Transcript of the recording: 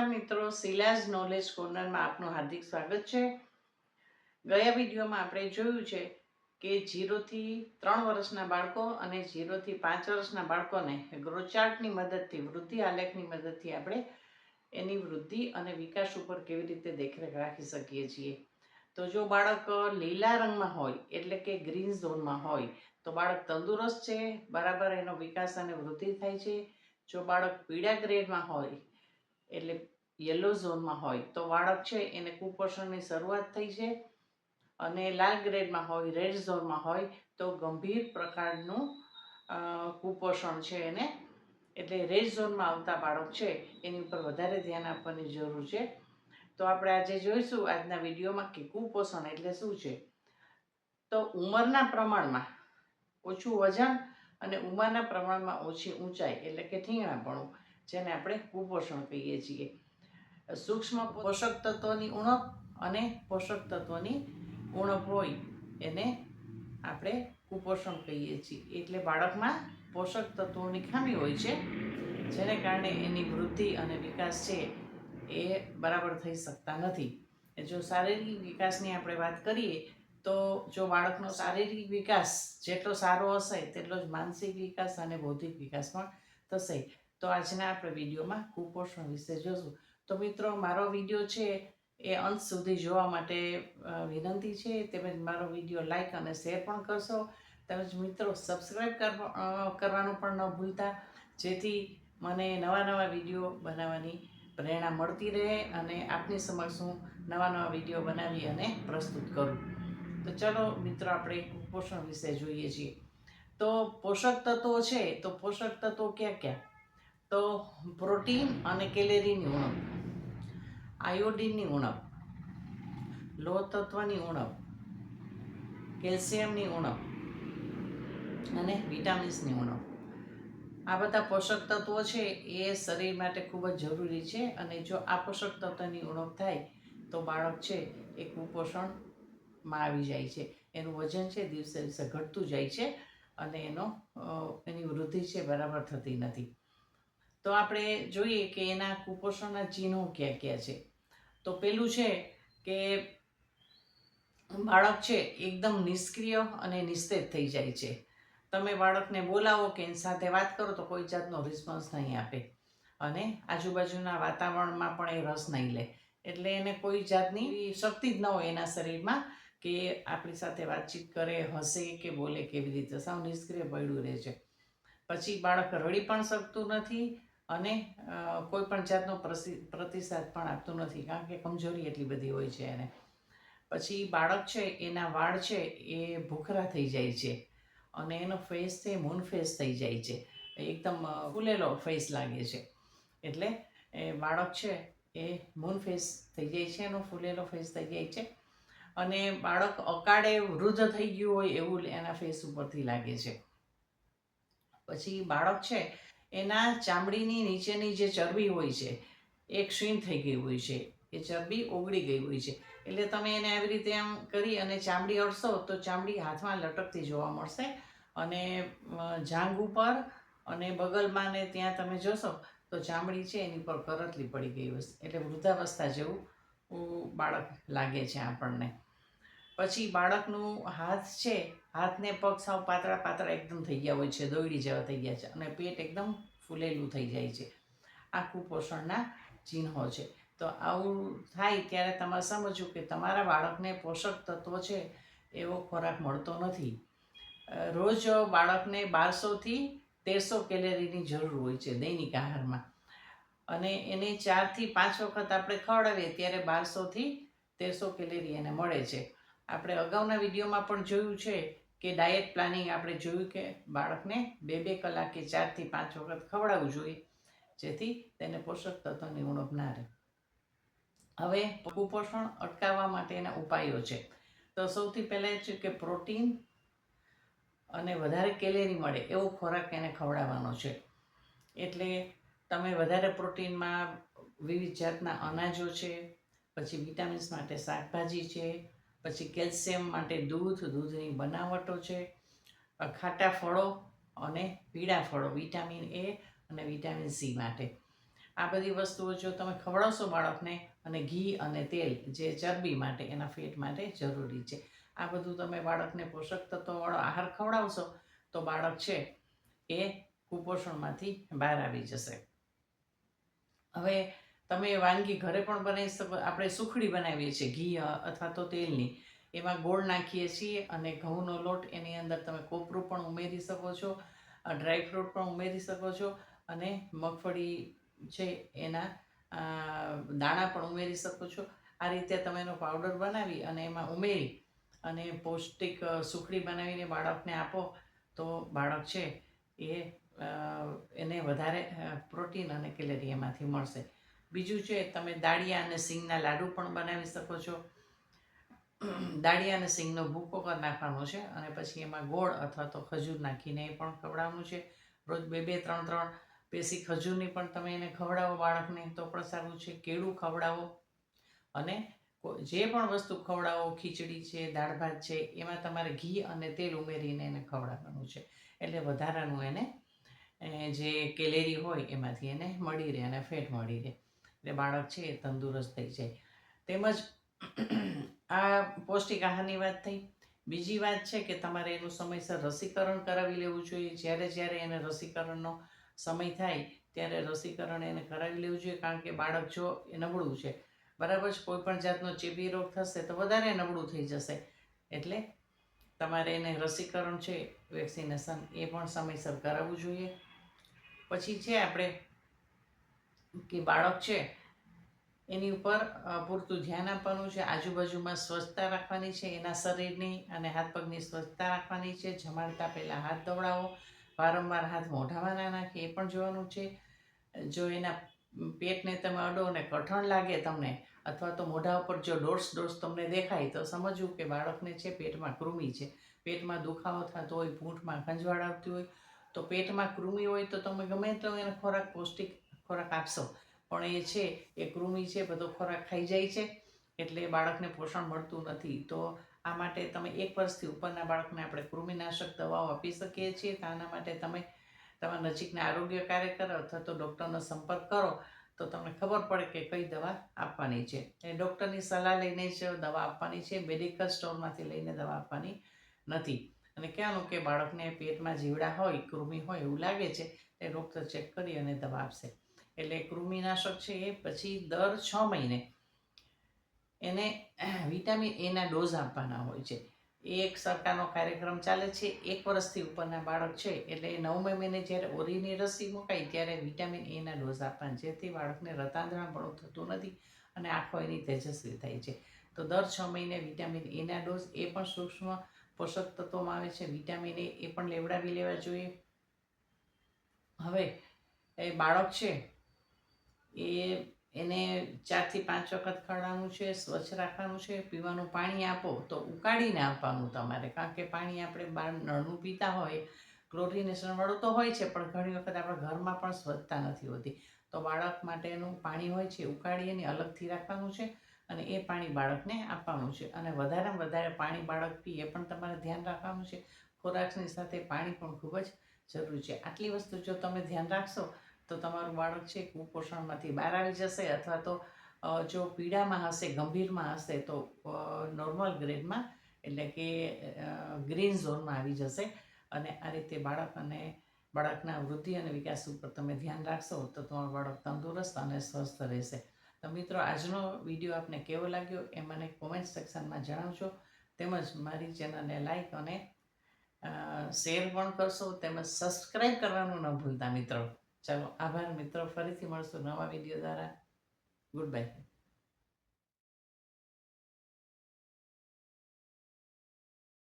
નમસ્કાર મિત્રો શિલાજ નોલેજ કોર્નરમાં આપનું હાર્દિક સ્વાગત છે. ગયા વિડીયોમાં આપણે જોયું છે કે જીરોથી ત્રણ વર્ષના બાળકો અને જીરોથી પાંચ વર્ષના બાળકોને ગ્રોચાર્ટની મદદથી, વૃદ્ધિ આલેખની મદદથી આપણે એની વૃદ્ધિ અને વિકાસ ઉપર કેવી રીતે દેખરેખ રાખી શકીએ છીએ. તો જો બાળક લીલા રંગમાં હોય, એટલે કે ગ્રીન ઝોનમાં હોય, તો બાળક તંદુરસ્ત છે, બરાબર એનો વિકાસ અને વૃદ્ધિ થાય છે. જો બાળક પીળા ગ્રેડમાં હોય એટલે યલો ઝોનમાં હોય. તો બાળક છે, એને કુપોષણની શરૂઆત થઈ છે અને લાલ ગ્રેડમાં હોય રેડ ઝોનમાં હોય, તો ગંભીર પ્રકારનું કુપોષણ છે એને. એટલે રેડ ઝોનમાં આવતા બાળક છે, એની ઉપર વધારે ધ્યાન આપવાની જરૂર છે. તો આપણે આજે જોઈશું આજના વિડીયોમાં કે કુપોષણ એટલે શું છે. તો ઉંમરના પ્રમાણમાં ઓછું વજન અને ઉંમરના પ્રમાણમાં ઓછી ઊંચાઈ એટલે કે ઠીંગણાપણું જેને આપણે કુપોષણ કહીએ છીએ. સૂક્ષ્મ પોષક તત્વોની ઉણપ અને પોષક તત્વોની ઉણપ હોય એને આપણે કુપોષણ કહીએ છીએ. એટલે બાળકમાં પોષક તત્વોની ખામી હોય છે, જેને કારણે એની વૃદ્ધિ અને વિકાસ છે એ બરાબર થઈ શકતા નથી. જો શારીરિક વિકાસની આપણે વાત કરીએ, તો જો બાળકનો શારીરિક વિકાસ જેટલો સારો હશે, તેટલો જ માનસિક વિકાસ અને બૌદ્ધિક વિકાસ પણ થશે. તો આજના આપણે વિડીયોમાં કુપોષણ વિશે જોશું. તો મિત્રો, મારો વીડિયો છે એ અંત સુધી જોવા માટે વિનંતી છે. તેમજ મારો વીડિયો લાઇક અને શેર પણ કરશો. તેમજ મિત્રો સબસ્ક્રાઈબ કરવા કરવાનું પણ ન ભૂલતા. જેથી મને નવા નવા વીડિયો બનાવવાની પ્રેરણા મળતી રહે અને આપની સમક્ષ હું નવા નવા વીડિયો બનાવી અને પ્રસ્તુત કરું. તો ચલો મિત્રો, આપણે કુપોષણ વિશે જોઈએ છીએ. તો પોષક તત્વો છે. તો પોષક તત્વો ક્યાં ક્યાં? તો પ્રોટીન અને કેલેરીની ઉણપ, આયોડિનની ઉણપ લોહ તત્વની ઉણપ, કેલ્શિયમની ઉણપ અને વિટામિન્સની ઉણપ. આ બધા પોષક તત્વો છે એ શરીર માટે ખૂબ જ જરૂરી છે અને જો આ પોષક તત્વની ઉણપ થાય તો બાળક છે એ કુપોષણમાં આવી જાય છે. એનું વજન છે દિવસે દિવસે ઘટતું જાય છે અને એનો એની વૃદ્ધિ છે બરાબર થતી નથી. તો આપણે જોઈએ કે એના કુપોષણના ચિહ્નો ક્યાં ક્યાં છે. તો પેલું છે કે બાળક છે એકદમ નિષ્ક્રિય અને નિસ્તેજ થઈ જાય છે. તમે બાળકને બોલાવો કે એની સાથે વાત કરો તો કોઈ જાતનો રિસ્પોન્સ નહીં આપે. અને આજુબાજુના વાતાવરણમાં પણ એ રસ નહીં લે. એટલે એને કોઈ જાતની શક્તિ જ ન હોય એના શરીરમાં કે આપણી સાથે વાતચીત કરે, હસે કે બોલે કેવી રીતે. સાવ નિષ્ક્રિય પડ્યું રહે છે. પછી બાળક રડી પણ શકતું નથી અને કોઈ પણ જાતનો પ્રતિસાદ પણ આપતું નથી, કારણ કે કમજોરી એટલી બધી હોય છે એને. પછી બાળક છે, એના વાળ છે, એ ભૂખરા થઈ જાય છે. અને એનો ફેસ છે મૂન ફેસ થઈ જાય છે. એકદમ ફૂલેલો ફેસ લાગે છે. એટલે, એ બાળક છે, એ મૂન ફેસ થઈ જાય છે, એનો ફૂલેલો ફેસ થઈ જાય છે. અને બાળક અકાળે વૃદ્ધ થઈ ગયું હોય, એવું એના ફેસ ઉપરથી લાગે છે. પછી બાળક છે એના ચામડીની નીચેની જે ચરબી હોય છે એ ક્ષીણ થઈ ગઈ હોય છે. એ ચરબી ઓગળી ગઈ હોય છે. એટલે તમે એને આવી રીતે આમ કરી અને ચામડી અડશો તો ચામડી હાથમાં લટકતી જોવા મળશે. અને જાંગ ઉપર અને બગલમાં ને ત્યાં તમે જોશો, તો ચામડી છે એની પર કરતલી પડી ગઈ હશે. એટલે વૃદ્ધાવસ્થા જેવું બાળક લાગે છે આપણને. પછી બાળકનું હાથ છે, હાથને પગ સાવ પાતળા પાતળા એકદમ થઈ ગયા હોય છે, દોયડી જેવા થઈ ગયા છે અને પેટ એકદમ ફૂલેલું થઈ જાય છે. આ કુપોષણના ચિહ્નો છે. તો આવું થાય ત્યારે તમારે સમજવું કે તમારા બાળકને પોષક તત્વો છે, એવો ખોરાક મળતો નથી. રોજ બાળકને બારસોથી તેરસો કેલેરીની જરૂર હોય છે દૈનિક આહારમાં. અને એને ચારથી પાંચ વખત આપણે ખવડાવીએ ત્યારે બારસોથી તેરસો કેલેરી એને મળે છે. આપણે અગાઉના વિડીયોમાં પણ જોયું છે કે ડાયટ પ્લાનિંગ આપણે જોયું કે બાળકને બે બે કલાક કે ચારથી પાંચ વખત ખવડાવવું જોઈએ, જેથી તેને પોષક તત્વની ઉણપ ના રહે. હવે કુપોષણ અટકાવવા માટેના ઉપાયો છે. તો સૌથી પહેલાં છે કે પ્રોટીન અને વધારે કેલેરી મળે એવો ખોરાક એને ખવડાવવાનો છે. એટલે તમે વધારે પ્રોટીનમાં વિવિધ જાતના અનાજો છે, પછી વિટામિન્સ માટે શાકભાજી છે પછી કેલ્શિયમ માટે દૂધ, દૂધની બનાવટો છે ખાટા ફળો અને પીળા ફળો, વિટામિન એ અને વિટામિન સી માટે. આ બધી વસ્તુઓ જો તમે ખવડાવશો બાળકને અને ઘી અને તેલ જે ચરબી માટે, એના ફેટ માટે જરૂરી છે. આ બધું તમે બાળકને પોષક તત્વવાળો આહાર ખવડાવશો તો બાળક છે એ કુપોષણમાંથી બહાર આવી જશે. હવે તમે વાનગી ઘરે પણ બનાવી શકો, આપણે સુખડી બનાવીએ છીએ, ઘી અથવા તો તેલની. એમાં ગોળ નાખીએ છીએ અને ઘઉંનો લોટ એની અંદર તમે કોપરું પણ ઉમેરી શકો છો ડ્રાય ફ્રૂટ પણ ઉમેરી શકો છો અને મગફળી છે એના દાણા પણ ઉમેરી શકો છો. આ રીતે તમે એનો પાવડર બનાવી અને એમાં ઉમેરી અને પૌષ્ટિક સુખડી બનાવીને બાળકને આપો તો બાળક છે એ એને વધારે પ્રોટીન અને કેલેરી એમાંથી મળશે. બીજું છે, તમે દાળિયા અને સિંગના લાડુ પણ બનાવી શકો છો. દાળિયા અને સિંગનો ભૂકો કરી નાખવાનો છે અને પછી એમાં ગોળ અથવા તો ખજૂર નાખીને એ પણ ખવડાવવાનું છે. રોજ બે બે, ત્રણ ત્રણ પેસી ખજૂરની પણ તમે એને ખવડાવો બાળકને તો પણ સારું છે. કેળું ખવડાવો અને જે પણ વસ્તુ ખવડાવો, ખીચડી છે, દાળ ભાત છે, એમાં તમારે ઘી અને તેલ ઉમેરીને એને ખવડાવવાનું છે. એટલે વધારાનું એને જે કેલેરી હોય એમાંથી એને મળી રહે અને ફેટ મળી રહે. એટલે બાળક છે એ તંદુરસ્ત થઈ જાય. તેમજ આ પૌષ્ટિક આહારની વાત થઈ. બીજી વાત છે કે તમારે એનું સમયસર રસીકરણ કરાવી લેવું જોઈએ. જ્યારે જ્યારે એને રસીકરણનો સમય થાય, ત્યારે રસીકરણ એને કરાવી લેવું જોઈએ. કારણ કે બાળક જો એ નબળું છે. બરાબર છે? કોઈ જાતનો ચેપી રોગ થશે તો વધારે નબળું થઈ જશે. એટલે તમારે એને રસીકરણ છે, વેક્સિનેશન એ પણ સમયસર કરાવવું જોઈએ. પછી છે આપણે કે બાળક છે, એની ઉપર પૂરતું ધ્યાન આપવાનું છે, આજુબાજુમાં સ્વચ્છતા રાખવાની છે, એના શરીરની અને હાથ પગની સ્વચ્છતા રાખવાની છે, જમાડતા પહેલાં હાથ દવડાવો વારંવાર હાથ મોઢામાં ના નાખે, એ પણ જોવાનું છે. જો એના પેટને તમે અડો અને કઠણ લાગે તમને, અથવા તો મોઢા ઉપર જો ડોર્સ ડોર્સ તમને દેખાય, તો સમજવું કે બાળકને છે પેટમાં કૃમિ છે. પેટમાં દુખાવો થતો હોય, પૂંઠમાં ખંજવાળ આવતી હોય, તો પેટમાં કૃમિ હોય તો તમે ગમે તો એને ખોરાક, પૌષ્ટિક ખોરાક આપશો. પણ એ છે એ કૃમિ છે, બધો ખોરાક ખાઈ જાય છે, એટલે બાળકને પોષણ મળતું નથી. તો આ માટે તમે એક વર્ષથી ઉપરના બાળકને આપણે કૃમિનાશક દવાઓ આપી શકીએ છીએ. તો આના માટે તમે તમારા નજીકના આરોગ્ય કાર્યકર અથવા તો ડૉક્ટરનો સંપર્ક કરો, તો તમને ખબર પડે કે કઈ દવા આપવાની છે. એ ડૉક્ટરની સલાહ લઈને જ દવા આપવાની છે. મેડિકલ સ્ટોરમાંથી લઈને દવા આપવાની નથી. અને કહેવાનું કે બાળકને પેટમાં જીવડા હોય, કૃમિ હોય એવું લાગે છે એ ડૉક્ટર ચેક કરી અને દવા આપશે. એટલે કૃમિનાશક છે એ, પછી દર છ મહિને એને વિટામિન એના ડોઝ આપવાના હોય છે. એ એક સરકારનો કાર્યક્રમ ચાલે છે. એક વર્ષથી ઉપરના બાળક છે, એટલે નવમે મહિને જ્યારે ઓરીની રસી મુકાય ત્યારે વિટામિન એના ડોઝ આપવાના, જેથી બાળકને રતાંતરણપણું થતું નથી અને આંખો એની તેજસ્વી થાય છે. તો દર છ મહિને વિટામિન એના ડોઝ એ પણ સૂક્ષ્મ પોષક તત્વોમાં આવે છે. વિટામિન એ એ પણ લેવડાવી લેવા જોઈએ. હવે, એ બાળક છે એ એને ચારથી પાંચ વખત ખવડાવવાનું છે, સ્વચ્છ રાખવાનું છે, પીવાનું પાણી આપો તો ઉકાળીને આપવાનું તમારે. કારણ કે પાણી આપણે બહાર નળનું પીતા હોય ક્લોરિનેશનવાળું તો હોય છે, પણ ઘણી વખત આપણા ઘરમાં પણ સ્વચ્છતા નથી હોતી. તો બાળક માટેનું પાણી હોય છે ઉકાળી એને અલગથી રાખવાનું છે અને એ પાણી બાળકને આપવાનું છે. અને વધારેમાં વધારે પાણી બાળક પીએ પણ તમારે ધ્યાન રાખવાનું છે. ખોરાકની સાથે પાણી પણ ખૂબ જ જરૂરી છે. આટલી વસ્તુ જો તમે ધ્યાન રાખશો તો તમારું બાળક છે કુપોષણમાંથી બહાર આવી જશે અથવા તો જો પીડામાં હશે, ગંભીરમાં હશે, તો નોર્મલ ગ્રેડમાં એટલે કે ગ્રીન ઝોનમાં આવી જશે. અને આ રીતે બાળક અને બાળકના વૃદ્ધિ અને વિકાસ ઉપર તમે ધ્યાન રાખશો, તો તમારું બાળક તંદુરસ્ત અને સ્વસ્થ રહેશે. તો મિત્રો, આજનો વીડિયો આપને કેવો લાગ્યો એ મને કોમેન્ટ સેક્શનમાં જણાવજો. તેમજ મારી ચેનલને લાઈક અને શેર પણ કરશો. તેમજ સબસ્ક્રાઈબ કરવાનું ન ભૂલતા મિત્રો. ચાલો આભાર મિત્રો. ફરીથી મળશું નવા વીડિયો દ્વારા. Good bye